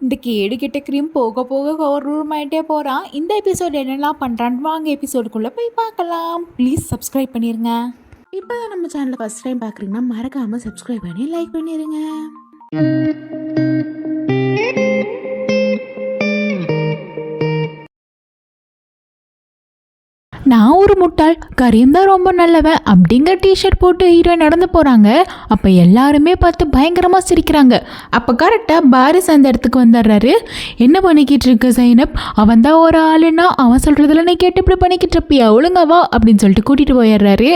இந்த கேடு கெட்ட க்ரீம் போக போக ரூம் ஆகிட்டே போகிறான் இந்த எபிசோட் என்னெல்லாம் பண்ணுறான்னு வாங்க எபிசோடுக்குள்ளே போய் பார்க்கலாம். ப்ளீஸ் சப்ஸ்கிரைப் பண்ணிடுங்க இப்போ தான் நம்ம சேனலை ஃபஸ்ட் டைம் பார்க்குறீங்கன்னா மறக்காமல் சப்ஸ்கிரைப் பண்ணி லைக் பண்ணிடுங்க நான் ஒரு முட்டாள் கரீம் தான் ரொம்ப நல்லவன் அப்படிங்கிற டிஷர்ட் போட்டு ஹீரோயின் நடந்து போகிறாங்க அப்போ எல்லாருமே பார்த்து பயங்கரமாக சிரிக்கிறாங்க. அப்போ கரெக்டாக பாரிஸ் அந்த இடத்துக்கு வந்துடுறாரு. என்ன பண்ணிக்கிட்டு இருக்க சைனப் அவன் தான் ஒரு ஆளுன்னா அவன் சொல்கிறதுல நீ கேட்டு இப்படி பண்ணிக்கிட்டு இருப்பியா? ஒழுங்கவா அப்படின்னு சொல்லிட்டு கூட்டிகிட்டு போயிடுறாரு.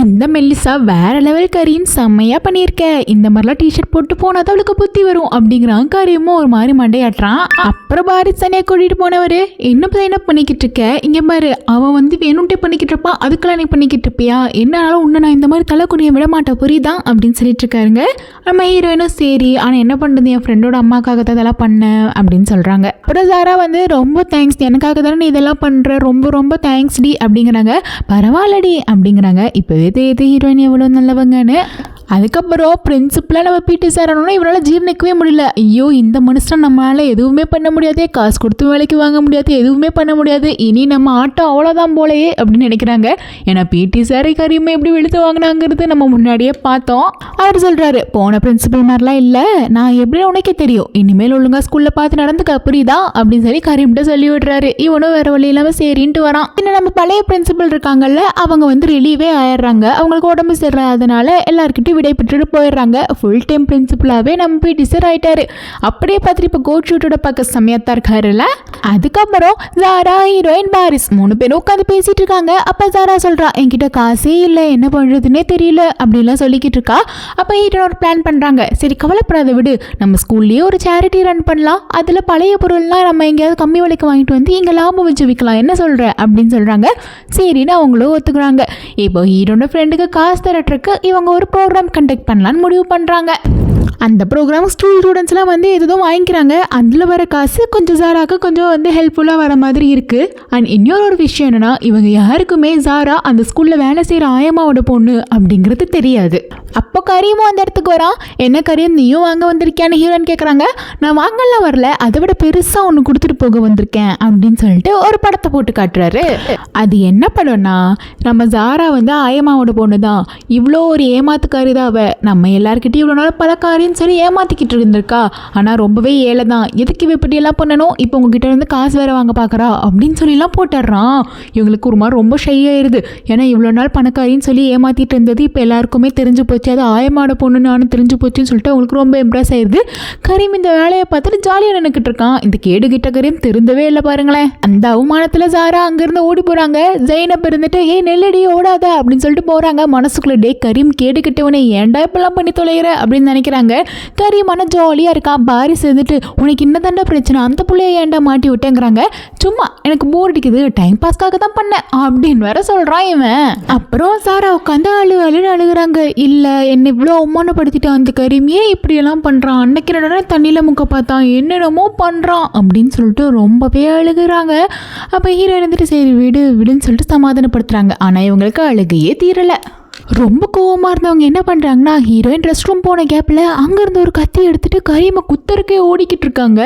இந்த மெல்லிசா வேற லெவல் கரீம் செம்மையாக பண்ணியிருக்க. இந்த மாதிரிலாம் டிஷர்ட் போட்டு போனால் தான் அவளுக்கு புத்தி வரும் அப்படிங்கிறான் காரியமும். ஒரு மாதிரி மண்டையாட்டுறான். அப்புறம் பாரிஸ் தனியாக கூட்டிகிட்டு போனவர். என்ன என்ன பண்ணிக்கிட்டு இருக்க? இங்கே பாரு அவன் வந்து வேணும்ட்டே பண்ணிக்கிட்டு இருப்பான் அதுக்கெல்லாம் நீ பண்ணிக்கிட்டு இருப்பியா? என்னாலும் உன்னை நான் இந்த மாதிரி தலை குனிய விட மாட்டேன். புரியுதா? அப்படின்னு சொல்லிட்டு இருக்காருங்க. நம்ம ஹீரோயினும் சரி. ஆனால் என்ன பண்ணுறது என் ஃப்ரெண்டோட அம்மாக்காக தான் இதெல்லாம் பண்ணேன் அப்படின்னு சொல்கிறாங்க அப்புறம் சாரா வந்து ரொம்ப தேங்க்ஸ் எனக்காக தானே நீ இதெல்லாம் பண்ணுற ரொம்ப ரொம்ப தேங்க்ஸ் டி அப்படிங்கிறாங்க. பரவாயில்லடி அப்படிங்கிறாங்க. இப்போவே தெரியுது ஹீரோயின் எவ்வளோ நல்லவங்கன்னு அதுக்கப்புறம் பிரின்சிபலாக நம்ம பிடி சார் ஆனோன்னா இவரால் ஜீர்ணிக்கவே முடியல ஐயோ இந்த மனுஷன் நம்மளால் எதுவுமே பண்ண முடியாது காசு கொடுத்து வேலைக்கு வாங்க முடியாது எதுவுமே பண்ண முடியாது இனி நம்ம ஆட்டம் அவ்வளோதான் போலையே அப்படின்னு நினைக்கிறாங்க ஏன்னா பிடி சாரை கரியுமே எப்படி வெளுத்து வாங்கினாங்கிறது நம்ம முன்னாடியே பார்த்தோம் அவர் சொல்கிறாரு போன பிரின்சிபல் மாதிரிலாம் இல்லை நான் எப்படி உனக்கே தெரியும் இனிமேல் ஒழுங்காக ஸ்கூலில் பார்த்து நடந்துக்க புரியுதா அப்படின்னு சொல்லி கரீம்கிட்ட சொல்லி விடுறாரு இவனும் வேற வழி இல்லாமல் சரின்ட்டு வரான் இன்னும் நம்ம பழைய பிரின்சிபல் இருக்காங்கல்ல அவங்க வந்து ரிலீவே ஆயிடுறாங்க அவங்களுக்கு உடம்பு சரியில்லாதனால எல்லாருக்கிட்டையும் விடை பெற்றுட்டு போயிடுறாங்க. ஃபுல் டைம் பிரின்சிபலாகவே நம்ம போய் டிசர் ஆகிட்டாரு அப்படியே பார்த்துட்டு இப்போ கோட் ஷூட்டோட பார்க்க செம்மையாக இருக்காருல்ல? அதுக்கப்புறம் ஜாரா ஹீரோயின் பாரிஸ் மூணு பேரும் உட்காந்து பேசிட்டு இருக்காங்க. அப்போ ஜாரா சொல்கிறா என்கிட்ட காசே இல்லை. என்ன பண்ணுறதுனே தெரியல. அப்படின்லாம் சொல்லிக்கிட்டு இருக்கா. அப்போ ஹீரோ ஒரு பிளான் பண்ணுறாங்க சரி கவலைப்படாத விடு. நம்ம ஸ்கூல்லேயே ஒரு சேரிட்டி ரன் பண்ணலாம். அதில் பழைய பொருள்லாம் நம்ம எங்கேயாவது கம்மி விலைக்கு வாங்கிட்டு வந்து இங்கே லாபம் வச்சு விற்கலாம் என்ன சொல்கிற அப்படின்னு சொல்கிறாங்க சரின்னு அவங்களும் ஒத்துக்கிறாங்க. இப்போ ஹீரோட ஃப்ரெண்டுக்கு காசு தரட்டுறக்கு இவங்க ஒரு ப்ரோக்ராம் கண்டக்ட் பண்ணலான்னு முடிவு பண்ணுறாங்க அந்த ப்ரோக்ராம் ஸ்கூல் ஸ்டூடெண்ட்ஸ்லாம் வந்து எதுவும் வாங்கிக்கிறாங்க. அதில் வர காசு கொஞ்சம் ஜாராக்கு கொஞ்சம் வந்து ஹெல்ப்ஃபுல்லாக வர மாதிரி இருக்குது அண்ட் இன்னொரு ஒரு விஷயம் என்னென்னா இவங்க யாருக்குமே ஜாரா அந்த ஸ்கூலில் வேலை செய்கிற ஆயம்மாவோட பொண்ணு அப்படிங்கிறது தெரியாது. அப்போ கரீமும் அந்த இடத்துக்கு வரான். என்ன கரீம் நீயும் வாங்க வந்திருக்கியான்னு ஹீரோன்னு கேட்குறாங்க நான் வாங்கலாம் வரல. அதை விட பெருசாக ஒன்று கொடுத்துட்டு போக வந்திருக்கேன். அப்படின்னு சொல்லிட்டு ஒரு படத்தை போட்டு காட்டுறாரு. அது என்ன படம்னா நம்ம ஜாரா வந்து ஆயம்மாவோட பொண்ணு தான் இவ்வளோ ஒரு ஏமாத்துக்காரி தான் அவ. நம்ம எல்லாருக்கிட்டையும் இவ்வளோ நாள் அப்படின்னு சொல்லி ஏமாத்திக்கிட்டு இருந்திருக்கா? ஆனால் ரொம்பவே ஏழை தான் எதுக்கு இவ இப்படி எல்லாம் பண்ணணும்? இப்போ உங்ககிட்ட இருந்து காசு வேற வாங்க பார்க்குறா அப்படின்னு சொல்லிலாம் போட்டுடுறான். இவங்களுக்கு ஒரு மாதிரி ரொம்ப ஷை ஆயிருது. ஏன்னா இவ்வளோ நாள் பணக்காரின்னு சொல்லி ஏமாத்திட்டு இருந்தது இப்போ எல்லாருக்குமே தெரிஞ்சு போச்சு. அது ஆயமாட பொண்ணு நானும் தெரிஞ்சு போச்சுன்னு சொல்லிட்டு அவங்களுக்கு ரொம்ப இம்ப்ரெஸ் ஆயிருது. கரீம் இந்த வேலையை பார்த்துட்டு ஜாலியாக நினைக்கிட்டு இருக்கான். இந்த கேடு கிட்ட கரீம் திருந்தவே இல்லை பாருங்களேன். அந்த அவமானத்தில் சாரா அங்கேருந்து ஓடி போகிறாங்க ஜெயினப் இருந்துட்டு ஏ நெல்லடி ஓடாத அப்படின்னு சொல்லிட்டு போகிறாங்க மனசுக்குள்ள டே கரீம் கேடு கிட்டவனே ஏன்டா இப்பெல்லாம் பண்ணி தொலைகிற? அப்படின்னு நினைக்கிறாங்க. கரீம் ஜாலியாக இருக்கான் பாரிஸ் இருந்துட்டு உனக்கு என்ன தாண்டா பிரச்சனை? அந்த பிள்ளைய ஏன்டா மாட்டி விட்டேங்கிறாங்க. சும்மா எனக்கு போர் அடிக்குது. டைம் பாஸ்க்காக தான் பண்ணேன் அப்படின்னு வேற சொல்கிறான் இவன். அப்புறம் சாரா உட்காந்து அழு அழுன்னு அழுகுறாங்க. இல்லை என்னை இவ்வளோ அவமானப்படுத்திட்டான் அந்த கரீம் ஏன் இப்படியெல்லாம் பண்ணுறான் அன்னைக்கு என்னடா தண்ணியில் முக்க பார்த்தான்? என்னென்னமோ பண்ணுறான் அப்படின்னு சொல்லிட்டு ரொம்பவே அழுகுறாங்க. அப்போ ஹீரோ இருந்துட்டு சரி விடு விடுன்னு சொல்லிட்டு சமாதானப்படுத்துகிறாங்க ஆனால் இவங்களுக்கு அழுகையே தீரலை. ரொம்ப கோவமாக இருந்தவங்க என்ன பண்ணுறாங்கன்னா ஹீரோயின் ரெஸ்ட் ரூம் போன கேப்பில் அங்கேருந்து ஒரு கத்தி எடுத்துட்டு கரீமை குத்தருக்கே ஓடிக்கிட்டு இருக்காங்க.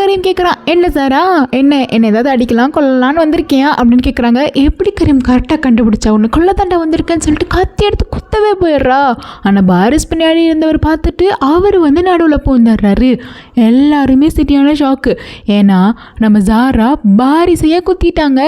கரீம் கேட்குறான் என்ன சாரா? என்ன என்ன ஏதாவது அடிக்கலாம் கொல்லலான்னு வந்திருக்கேன் அப்படின்னு கேட்குறாங்க எப்படி கரீம் கரெக்டாக கண்டுபிடிச்சா? ஒன்று கொல்ல தண்டை வந்திருக்கேன்னு சொல்லிட்டு கத்தி எடுத்து குத்தவே போயிடுறா. ஆனால் பாரிஸ் பின்னாடி இருந்தவர் பார்த்துட்டு அவர் வந்து நடுவில் போந்துடுறாரு எல்லாருமே சிட்டியான ஷாக்கு ஏன்னா நம்ம ஜாரா பாரிசையே குத்திட்டாங்க.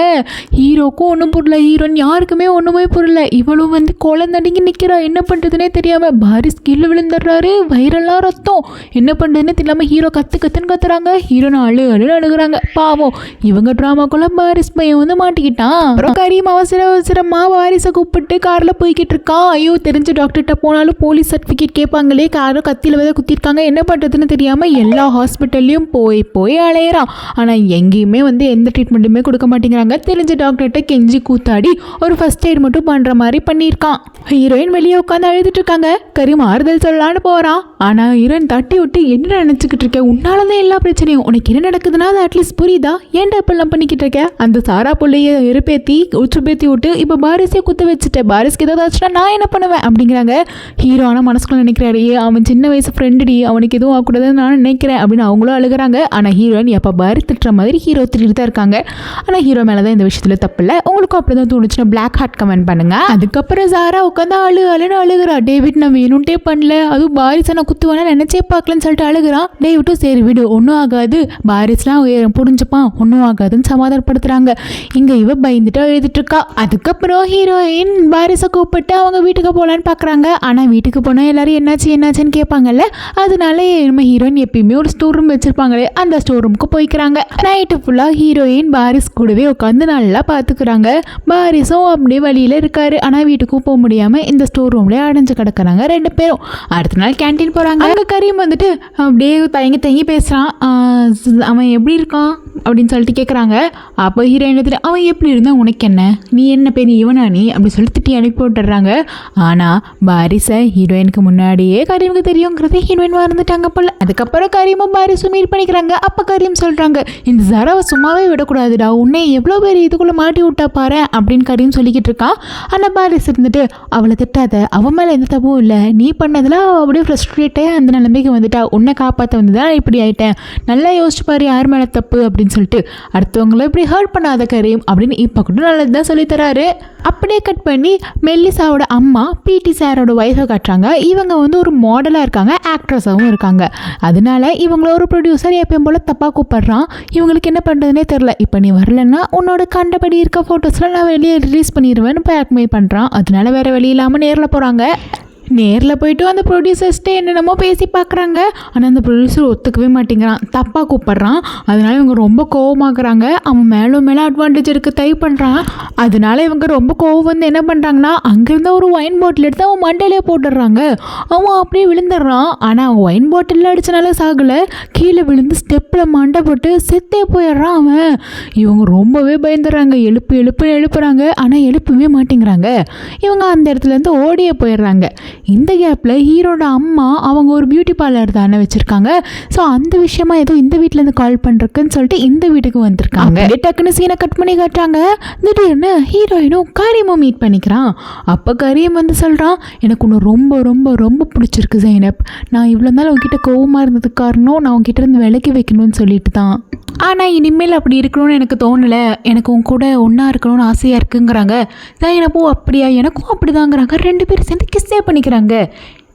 ஹீரோக்கும் ஒன்றும் புரியல ஹீரோன்னு யாருக்குமே ஒன்றுமே புரியல. இவளும் வந்து குழந்தடிங்க நிற்கிறா என்ன பண்ணுறதுனே தெரியாமல் பாரிஸ் கீழே விழுந்துடுறாரு. வயிறெல்லாம் ரத்தம். என்ன பண்ணுறதுன்னு தெரியாமல் ஹீரோ கற்று கத்துன்னு கத்துறாங்க. ஹீரோனை அழு அழுன்னு அழுகுறாங்க. பாவம். இவங்க ட்ராமாக்குள்ளே பாரிஸ் பையன் வந்து மாட்டிக்கிட்டான் அப்புறம் கரீம் அவசர அவசரமாக வாரிசை கூப்பிட்டு காரில் போய்கிட்டு இருக்கான் ஐயோ தெரிஞ்ச டாக்டர்கிட்ட போனாலும் போலீஸ் சர்டிஃபிகேட் கேட்பாங்களே. காரும் கத்தியில் வித குத்திருக்காங்க. என்ன பண்ணுறதுன்னு தெரியாமல் எல்லா ஹாஸ்பிட்டல்லையும் போய் போய் அலையிறான் ஆனால் எங்கேயுமே வந்து எந்த ட்ரீட்மெண்ட்டுமே கொடுக்க மாட்டேங்கிறாங்க. தெரிஞ்ச டாக்டர்கிட்ட கெஞ்சி கூத்தாடி ஒரு ஃபர்ஸ்ட் எய்ட் மட்டும் பண்ணுற மாதிரி பண்ணியிருக்கான். ஹீரோயின் வெளியே உட்காந்து அழுதுட்டு இருக்காங்க. கரீம் ஆறுதல் சொல்லலான்னு போகிறான் ஆனால் ஹீரோயின் தட்டி விட்டு என்ன நினச்சிக்கிட்டு இருக்க? உன்னால தான் எல்லா பிரச்சனையும். உனக்கு என்ன நடக்குதுன்னா அது அட்லீஸ்ட் புரியுதா? ஏன்டா இப்பெல்லாம் பண்ணிக்கிட்டு இருக்க? அந்த சாரா பிள்ளைய எருப்பேத்தி உச்சுப்பேத்தி விட்டு இப்போ பாரிஸே குத்த வச்சுட்டேன் பாரிஸ்க்கு ஏதாவது ஆச்சுன்னா நான் என்ன பண்ணுவேன்? அப்படிங்கிறாங்க. ஹீரோ ஆனால் மனசுக்குள்ள நினைக்கிறாரு. அவன் சின்ன வயசு ஃப்ரெண்டுடி அவனுக்கு எதுவும் ஆகக்கூடாதுன்னு நான் நினைக்கிறேன் அப்படின்னு அவங்களும் அழுகுறாங்க. ஆனால் ஹீரோயின் எப்போ பாரி திட்டுற மாதிரி ஹீரோ திட்டிட்டு தான் இருக்காங்க. ஆனால் ஹீரோ மேலே தான் இந்த விஷயத்தில் தப்பு இல்லை. உங்களுக்கும் அப்படி தான் தோணுச்சுன்னா பிளாக் ஹார்ட் கமெண்ட் பண்ணுங்க. அதுக்கப்புறம் சாரா உட்காந்து அழு அழுன்னு அழுகிறா. டேவிட் நான் வேணும்ட்டே பண்ணல. அதுவும் பாரிஸை நான் குத்துவானா நினச்சே பார்க்கலன்னு சொல்லிட்டு அழுகிறான் டேவிட்டும் சரி விடு. ஒன்றும் ஆகாது. பாரிஸ்லாம் உய- புரிஞ்சுப்பான். ஒன்றும் ஆகாதுன்னு சமாதானப்படுத்துறாங்க. இங்கே இவ பயந்துட்டு எழுதிட்டு இருக்கா அதுக்கப்புறம் ஹீரோயின் பாரிஸை கூப்பிட்டு அவங்க வீட்டுக்கு போகலான்னு பார்க்குறாங்க ஆனால் வீட்டுக்கு போனால் எல்லாரும் என்னாச்சு என்னாச்சுன்னு கேட்பாங்கல்ல? அதனால நம்ம ஹீரோயின் எப்பயுமே ஒரு ஸ்டோர் ரூம் வச்சிருப்பாங்களே. அந்த ஸ்டோர் ரூமுக்கு போய்க்கிறாங்க நைட்டு ஃபுல்லாக ஹீரோயின் பாரிஸ் கூடவே உட்காந்து நல்லா பார்த்துக்கிறாங்க பாரிஸும் அப்படியே வழியில் இருக்காரு. ஆனால் வீட்டுக்கும் போக முடியாமல் இந்த ஸ்டோர் ரூம்லேயே அடைஞ்சு கிடக்குறாங்க ரெண்டு பேரும். அடுத்த நாள் கேண்டீன் போகிறாங்க அங்கே கரீம் வந்துட்டு அப்படியே தயங்கி தயங்கி பேசுகிறான் அவன் எப்படி இருக்கான்? அப்படின்னு சொல்லிட்டு கேட்குறாங்க அப்போ ஹீரோயின் வந்துட்டு அவன் எப்படி இருந்தால் உனக்கு என்ன? நீ என்ன பெரிய இவனா நீ? அப்படி சொல்லி திட்டி அனுப்பி விட்டுறாங்க ஆனால் பாரிஸை ஹீரோயினுக்கு முன்னாடியே கரீமுக்கு தெரியுங்கிறத ஹீரோயின் மறந்துட்டாங்க போல. அதுக்கப்புறம் கரீமும் பாரிஸும் மீட் பண்ணிக்கிறாங்க. அப்போ கரீம் சொல்கிறாங்க இந்த ஜராவை சும்மாவே விடக்கூடாதுடா. உன்னை எவ்வளோ பேர் இதுக்குள்ளே மாட்டி விட்டா பாரு அப்படின்னு கரீம் சொல்லிக்கிட்டு இருக்கான். ஆனால் பாரிஸ் இருந்துட்டு அவளை திட்டாத. அவன் மேலே எந்த தப்பும் இல்லை. நீ பண்ணதில் அவள் அப்படியே ஃப்ரஸ்ட்ரேட்டே அந்த நிலைமைக்கு வந்துட்டா. உன்னை காப்பாற்ற வந்து தான் இப்படி ஆயிட்டேன். நல்லா யோசிச்சு பாரு யார் மேலே தப்பு? அப்படின்னு அப்படின்னு சொல்லிட்டு அடுத்தவங்கள இப்படி ஹர்ட் பண்ணாத கரீம் அப்படின்னு இப்போ கூட நல்லது தான் சொல்லித்தராரு. அப்படியே கட் பண்ணி மெல்லிசாவோட அம்மா பிடி சாரோட ஒய்ஃபை காட்டுறாங்க. இவங்க வந்து ஒரு மாடலாக இருக்காங்க ஆக்ட்ரஸாகவும் இருக்காங்க. அதனால இவங்கள ஒரு ப்ரொடியூசர் எப்பயும் போல் தப்பாக கூப்பிட்றான். இவங்களுக்கு என்ன பண்ணுறதுனே தெரில இப்போ நீ வரலன்னா உன்னோட கண்டபடி இருக்க ஃபோட்டோஸ்லாம் நான் வெளியே ரிலீஸ் பண்ணிடுவேன்னு பேக்மே பண்ணுறான் அதனால வேறு வழி இல்லாமல் நேரில் போகிறாங்க நேரில் போயிட்டு அந்த ப்ரொடியூசர்ஸ்ட்டே என்னென்னமோ பேசி பார்க்குறாங்க ஆனால் அந்த ப்ரொடியூசர் ஒத்துக்கவே மாட்டேங்கிறான். தப்பாக கூப்பிட்றான். அதனால இவங்க ரொம்ப கோவமாகறாங்க அவன் மேலும் மேலே அட்வான்டேஜ் எடுக்க தை பண்ணுறான் அதனால இவங்க ரொம்ப கோவம் வந்து என்ன பண்ணுறாங்கன்னா அங்கேருந்து ஒரு ஒயின் பாட்டில் எடுத்து அவன் மண்டையிலே போட்டுடுறாங்க. அவன் அப்படியே விழுந்துடுறான். ஆனால் அவன் ஒயின் பாட்டிலில் அடித்தனால சாகலை. கீழே விழுந்து ஸ்டெப்பில் மண்டை போட்டு செத்தே போயிடுறான் அவன். இவங்க ரொம்பவே பயந்துடுறாங்க. எழுப்பு எழுப்புன்னு எழுப்புறாங்க. ஆனால் எழுப்பவே மாட்டேங்கிறாங்க. இவங்க அந்த இடத்துலேருந்து ஓடியே போயிடுறாங்க. இந்த கேப்பில் ஹீரோட அம்மா அவங்க ஒரு பியூட்டி பார்லர் தானே வச்சுருக்காங்க. ஸோ அந்த விஷயமா ஏதோ இந்த வீட்டிலேருந்து கால் பண்ணுறக்குன்னு சொல்லிட்டு இந்த வீட்டுக்கு வந்திருக்காங்க. டக்குன்னு சீனை கட் பண்ணி காட்டுறாங்க. திடீர்னு ஹீரோயினும் கரீமும் மீட் பண்ணிக்கிறான். அப்போ கரீம் வந்து சொல்கிறான் எனக்கு ஒன்று ரொம்ப ரொம்ப ரொம்ப பிடிச்சிருக்கு ஜைனப் நான் இவ்வளோ நாள் உங்ககிட்ட கோவமாக இருந்ததுக்கு காரணம் நான் உங்ககிட்ட இருந்து விலக்கி வைக்கணும்னு சொல்லிட்டு தான். ஆனால் இனிமேல் அப்படி இருக்கணும்னு எனக்கு தோணலை. எனக்கு உன் கூட ஒன்றா இருக்கணும்னு ஆசையாக இருக்குங்கிறாங்க. ஜைனப்பும் அப்படியா? எனக்கும் அப்படிதாங்கிறாங்க. ரெண்டு பேரும் சேர்ந்து கிஸ்ஸே பண்ணிக்கிறாங்க.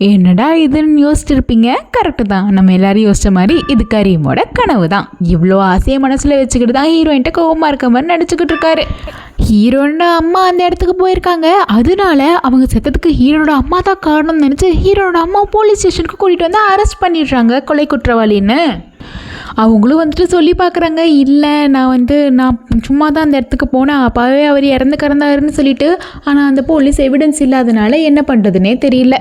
என்னடா இதுன்னு யோசிச்சிருப்பீங்க? கரெக்டு தான். நம்ம எல்லாரும் யோசிச்ச மாதிரி இது கரீமோட கனவு தான் இவ்வளோ ஆசையை மனசில் வச்சுக்கிட்டு தான் ஹீரோயின்ட்ட கோவமாக இருக்க மாதிரி நடிச்சுக்கிட்டு இருக்காரு. ஹீரோனோட அம்மா அந்த இடத்துக்கு போயிருக்காங்க. அதனால அவங்க செத்ததுக்கு ஹீரோனோட அம்மா தான் காரணம்னு நினச்சி ஹீரோனோட அம்மா போலீஸ் ஸ்டேஷனுக்கு கூட்டிகிட்டு வந்து அரெஸ்ட் பண்ணிடுறாங்க. கொலை குற்றவாளின்னு. அவங்களும் வந்துட்டு சொல்லி பார்க்குறாங்க இல்லை நான் வந்து நான் சும்மா தான் அந்த இடத்துக்கு போனேன். அப்பாவே அவர் இறந்து கறந்தாருன்னு சொல்லிட்டு ஆனால் அந்த போலீஸ் எவிடன்ஸ் இல்லாதனால என்ன பண்ணுறதுனே தெரியல.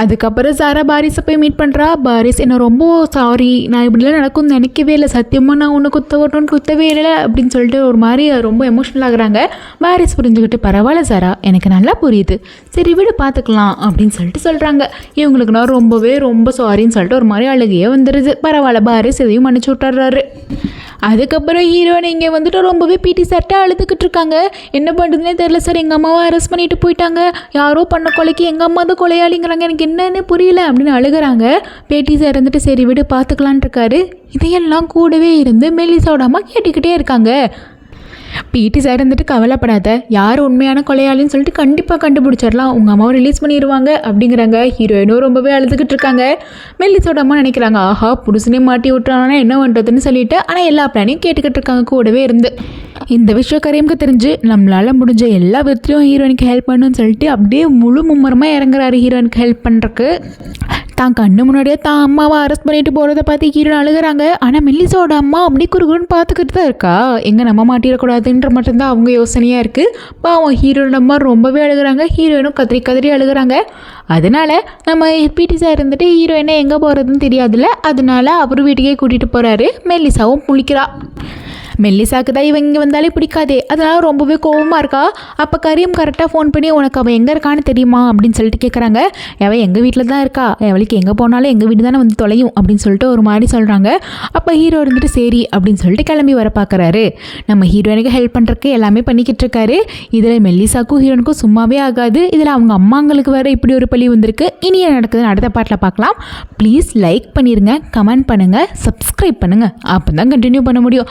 அதுக்கப்புறம் சாரா பாரிஸை போய் மீட் பண்ணுறா பாரிஸ் என்ன ரொம்ப சாரி நான் இப்படிலாம் நடக்கும்னு நினைக்கவே இல்லை. சத்தியமாக நான் ஒன்று குத்த வரணும்னு குத்தவே இல்லை அப்படின்னு சொல்லிட்டு ஒரு மாதிரி ரொம்ப எமோஷனல் ஆகுறாங்க. பாரிஸ் புரிஞ்சுக்கிட்டு பரவாயில்ல சாரா எனக்கு நல்லா புரியுது. சரி விடு பார்த்துக்கலாம் அப்படின்னு சொல்லிட்டு சொல்கிறாங்க இவங்களுக்கு நான் ரொம்பவே ரொம்ப சாரின்னு சொல்லிட்டு ஒரு மாதிரி அழுகையே வந்துடுது பரவாயில்ல பாரிஸ் எதையும் மன்னிச்சு விட்டுறாரு. அதுக்கப்புறம் ஹீரோயின் இங்கே வந்துட்டு ரொம்பவே பிடி சட்டை அழுதுகிட்டு இருக்காங்க. என்ன பண்ணுறதுனே தெரில சார். எங்கள் அம்மாவை அரெஸ்ட் பண்ணிட்டு போயிட்டாங்க. யாரோ பண்ண கொலைக்கு எங்கள் அம்மா தான் கொலையாளிங்கிறாங்க. எனக்கு என்னன்னு புரியல அப்படின்னு அழுகுறாங்க. பேட்டி சார் இருந்துட்டு சரி விடு பார்த்துக்கலான் இருக்காரு. இதையெல்லாம் கூடவே இருந்து மெல்லிசாவோட அம்மா கேட்டுக்கிட்டே இருக்காங்க. பிடி சார் இருந்துட்டு கவலைப்படாத. யார் உண்மையான கொலையாளின்னு சொல்லிட்டு கண்டிப்பாக கண்டுபிடிச்சிடலாம். உங்கள் அம்மாவை ரிலீஸ் பண்ணிடுவாங்க அப்படிங்கிறாங்க. ஹீரோயினும் ரொம்பவே அழுதுகிட்டு இருக்காங்க. மெல்லிசோட அம்மா நினைக்கிறாங்க ஆஹா புருஷனே மாட்டி விட்டுறானா? என்ன பண்ணுறதுன்னு சொல்லிட்டு. ஆனால் எல்லா பிளானையும் கேட்டுக்கிட்டு இருக்காங்க கூடவே இருந்து. இந்த விஷயம் கரீமுக்கு தெரிஞ்சு நம்மளால் முடிஞ்ச எல்லா விதத்துலையும் ஹீரோயினுக்கு ஹெல்ப் பண்ணுன்னு சொல்லிட்டு அப்படியே முழு மும்மரமாக இறங்குறாரு ஹீரோயினுக்கு ஹெல்ப் பண்ணுறக்கு தான் கண்ணு முன்னாடியே தான் அம்மாவை அரெஸ்ட் பண்ணிட்டு போகிறத பார்த்து ஹீரோயின் அழுகுறாங்க. ஆனால் மெல்லிசோட அம்மா அப்படி குறுகுன்னு பார்த்துக்கிட்டு தான் இருக்கா? எங்கே நம்ம மாட்டிடக்கூடாதுன்ற மட்டும்தான் அவங்க யோசனையாக இருக்குது பாவம் ஹீரோயின் அம்மா ரொம்பவே அழுகுறாங்க. ஹீரோயினும் கதறி கதறி அழுகுறாங்க. அதனால நம்ம பிடி சார் இருந்துட்டு ஹீரோயினை எங்கே போகிறதுன்னு தெரியாதுல்ல? அதனால அவர் வீட்டுக்கே கூட்டிகிட்டு போகிறாரு மெல்லிசாவும் முழிக்கிறா. மெல்லிசாக்கு தான் இவன் இங்கே வந்தாலே பிடிக்காதே. அதனால் ரொம்பவே கோவமாக இருக்கா? அப்போ கரீம் கரெக்டாக ஃபோன் பண்ணி உனக்கு அவள் எங்கே இருக்கான்னு தெரியுமா? அப்படின்னு சொல்லிட்டு கேட்குறாங்க அவள் எங்கள் வீட்டில் தான் இருக்கா? அவளுக்கு எங்கே போனாலும் எங்கள் வீடு தானே வந்து தொலையும் அப்படின்னு சொல்லிட்டு ஒரு மாதிரி சொல்கிறாங்க அப்போ ஹீரோ இருந்துட்டு சரி அப்படின்னு சொல்லிட்டு கிளம்பி வர பார்க்குறாரு நம்ம ஹீரோயினுக்கு ஹெல்ப் பண்ணுறக்கு எல்லாமே பண்ணிக்கிட்டு இருக்காரு. இதில் மெல்லிசாக்கும் ஹீரோனுக்கும் சும்மாவே ஆகாது. இதில் அவங்க அம்மாங்களுக்கு வேறு இப்படி ஒரு பழி வந்திருக்கு. இனி என்ன நடக்குதுன்னு அடுத்த பாட்டில் பார்க்கலாம் ப்ளீஸ் லைக் பண்ணிடுங்க கமெண்ட் பண்ணுங்கள் சப்ஸ்கிரைப் பண்ணுங்கள் அப்போ தான் கண்டினியூ பண்ண முடியும்.